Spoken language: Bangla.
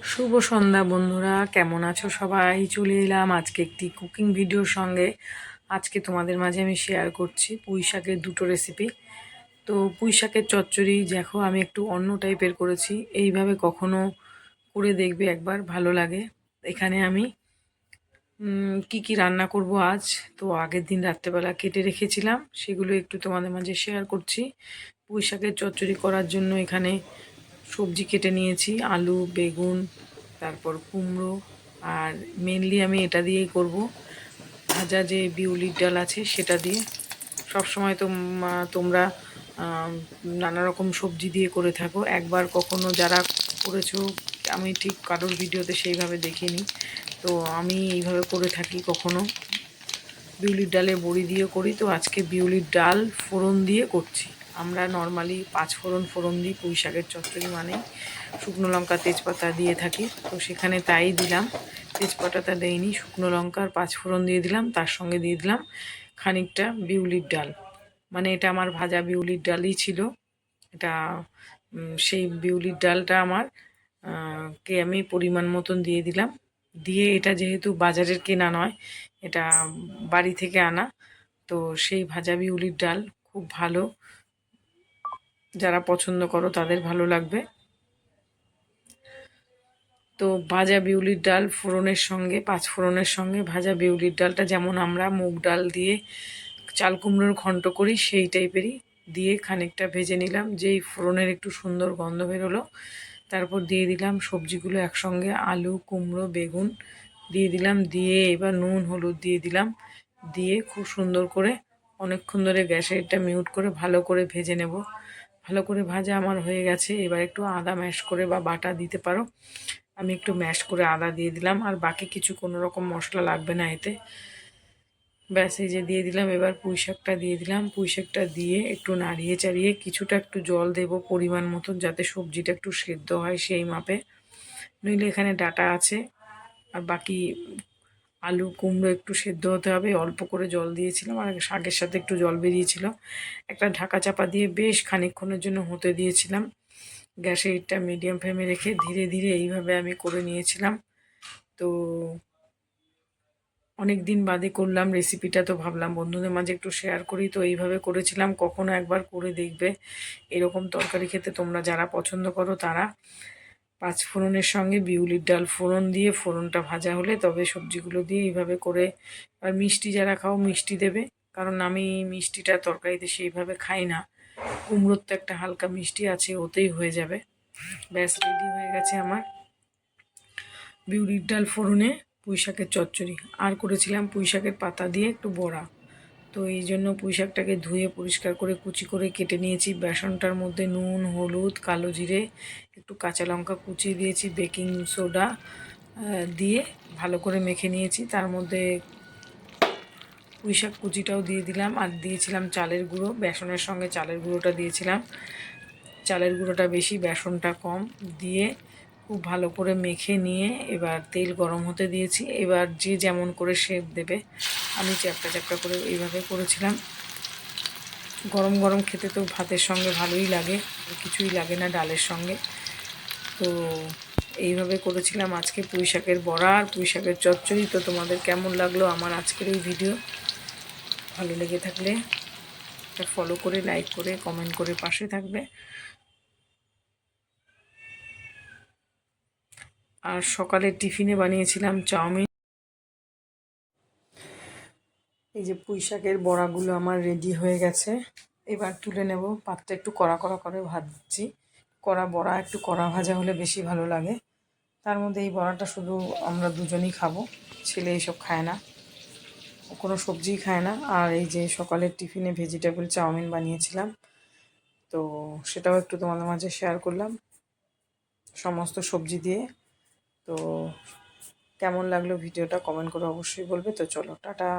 শুভ সন্ধ্যা, বন্ধুরা। কেমন আছো সবাই? চলে এলাম আজকে একটি কুকিং ভিডিওর সঙ্গে। আজকে তোমাদের মাঝে আমি শেয়ার করছি পুঁই শাকের দুটো রেসিপি তো পুঁই শাকের চচ্চড়ি, দেখো, আমি একটু অন্য টাইপের করেছি। এইভাবে কখনো করে দেখবে একবার, ভালো লাগে। এখানে আমি কি কি রান্না করব আজ? তো আগের দিন রাত্রেবেলা কেটে রেখেছিলাম। সেগুলো একটু তোমাদের মাঝে শেয়ার করছি। পুঁই শাকের চচ্চড়ি করার জন্য এখানে সবজি কেটে নিয়েছি, আলু, বেগুন, তারপর কুমড়ো, আর মেনলি আমি এটা দিয়েই করব। ভাজা যে বিউলির ডাল আছে সেটা দিয়ে। সব সময় তো তোমরা নানা রকম সবজি দিয়ে করে থাকো। একবার কখনো যারা করেছ, আমি ঠিক কারোর ভিডিওতে সেইভাবে দেখিনি। তো আমি এইভাবে করে থাকি কখনো। বিউলির ডালে বড়ি দিয়ে করি। তো আজকে বিউলির ডাল ফোড়ন দিয়ে করছি। আমরা নর্মালি পাঁচ ফোড়ন ফোড়ন দিই পুঁই শাকের চচ্চড়ি মানে শুকনো লঙ্কা, তেজপাতা দিয়ে থাকি। তো সেখানে তাই দিলাম। তেজপাতাটা দেইনি, শুকনো লঙ্কা আর পাঁচ ফোড়ন দিয়ে দিলাম, তার সঙ্গে দিয়ে দিলাম খানিকটা বিউলির ডাল। মানে এটা আমার ভাজা বিউলির ডালই ছিল। এটা সেই বিউলির ডালটা আমার কে আমি পরিমাণ মতন দিয়ে দিলাম। দিয়ে এটা যেহেতু বাজারের কেনা নয়, এটা বাড়ি থেকে আনা, তো সেই ভাজা বিউলির ডাল খুব ভালো যারা পছন্দ করো, তাদের ভালো লাগবে। তো ভাজা বিউলির ডাল ফোড়নের সঙ্গে, পাঁচ ফোড়নের সঙ্গে ভাজা বিউলির ডালটা, যেমন আমরা মুগ ডাল দিয়ে চাল কুমড়োর ঘন্ট করি, সেই টাইপেরই দিয়ে খানিকটা ভেজে নিলাম। যেই ফোড়নের একটু সুন্দর গন্ধ বেরোলো, তারপর দিয়ে দিলাম সবজিগুলো একসঙ্গে, আলু, কুমড়ো, বেগুন দিয়ে দিলাম। দিয়ে এবার নুন, হলুদ দিয়ে দিলাম। দিয়ে খুব সুন্দর করে অনেকক্ষণ ধরে গ্যাসে এটা মিউট করে ভালো করে ভেজে নেব। ভালো করে ভাজা আমার হয়ে গেছে। এবার একটু আদা ম্যাশ করে বা বাটা দিতে পারো। আমি একটু ম্যাশ করে আদা দিয়ে দিলাম। আর বাকি কিছু কোনো রকম মশলা লাগবে না এতে। ব্যাস, এই যে দিয়ে দিলাম। এবার পুঁই শাকটা দিয়ে দিলাম। পুঁই শাকটা দিয়ে একটু নাড়িয়ে চাড়িয়ে কিছুটা একটু জল দেব পরিমাণ মতো যাতে সবজিটা একটু সেদ্ধ হয় সেই মাপে। নইলে এখানে ডাটা আছে। আর বাকি আলু, কুমড়ো একটু সেদ্ধ হতে হবে। অল্প করে জল দিয়েছিলাম আর শাকের সাথে একটু জল বেরিয়েছিল। একটা ঢাকা চাপা দিয়ে বেশ খানিকক্ষণের জন্য হতে দিয়েছিলাম। গ্যাসে এটা মিডিয়াম ফ্লেমে রেখে ধীরে ধীরে এইভাবে আমি করে নিয়েছিলাম। তো অনেক দিন বাদে করলাম রেসিপিটা তো ভাবলাম বন্ধুদের মাঝে একটু শেয়ার করি। তো এইভাবে করেছিলাম, কখনো একবার করে দেখবে। এরকম তরকারি খেতে তোমরা যারা পছন্দ করো তারা। পাঁচ ফোড়নের সঙ্গে বিউলির ডাল ফোড়ন দিয়ে ফোড়নটা ভাজা হলে তবে সবজিগুলো দিয়ে এইভাবে করে আর মিষ্টি যারা খাও মিষ্টি দেবে। কারণ আমি মিষ্টিটা তরকারিতে সেইভাবে খাই না। কুমড়োর তো একটা হালকা মিষ্টি আছে, ওতেই হয়ে যাবে। ব্যাস, রেডি হয়ে গেছে আমার বিউলির ডাল ফোড়নে পুঁই শাকের চচ্চড়ি। আর করেছিলাম পুঁই শাকের পাতা দিয়ে একটু বড়া। তো এই জন্য পুঁই শাকটাকে ধুয়ে পরিষ্কার করে কুচি করে কেটে নিয়েছি। বেসনটার মধ্যে নুন, হলুদ, কালো জিরে, একটু কাঁচা লঙ্কা কুচিয়ে দিয়েছি, বেকিং সোডা দিয়ে ভালো করে মেখে নিয়েছি। তার মধ্যে পুঁই শাক কুচিটাও দিয়ে দিলাম আর দিয়েছিলাম চালের গুঁড়ো। বেসনের সঙ্গে চালের গুঁড়োটা দিয়েছিলাম। চালের গুঁড়োটা বেশি, বেসনটা কম। দিয়ে খুব ভালো করে মেখে নিয়ে এবার তেল গরম হতে দিয়েছি। এবার যে যেমন করে শেপ দেবে, আমি চ্যাপটা চ্যাপটা করে এইভাবে করেছিলাম। গরম গরম খেতে তো ভাতের সঙ্গে ভালোই লাগে, কিছুই লাগে না ডালের সঙ্গে। তো এইভাবে করেছিলাম আজকে পুঁই শাকের বড়া আর পুঁই শাকের চচ্চড়ি। তো তোমাদের কেমন লাগল আমার আজকের এই ভিডিও ভালো লেগে থাকলে ফলো করে লাইক করে কমেন্ট করে পাশে থাকবে। আর সকালে টিফিনে বানিয়েছিলাম চাউমিন। এই যে পুঁই শাকের বড়াগুলো আমার রেডি হয়ে গেছে। এবার তুলে নেব। পাতটা একটু কড়া কড়া করে ভাজছি। কড়া বড়া, একটু কড়া ভাজা হলে বেশি ভালো লাগে। তার মধ্যে এই বড়াটা শুধু আমরা দুজনই খাব। ছেলে এইসব খায় না। কোনো সবজিই খায় না। আর এই যে সকালের টিফিনে ভেজিটেবল চাউমিন বানিয়েছিলাম। তো সেটাও একটু তোমাদের মাঝে শেয়ার করলাম। সমস্ত সবজি দিয়ে। তো কেমন লাগল ভিডিওটা কমেন্ট করে অবশ্যই বলবে। তো চলো টাটা।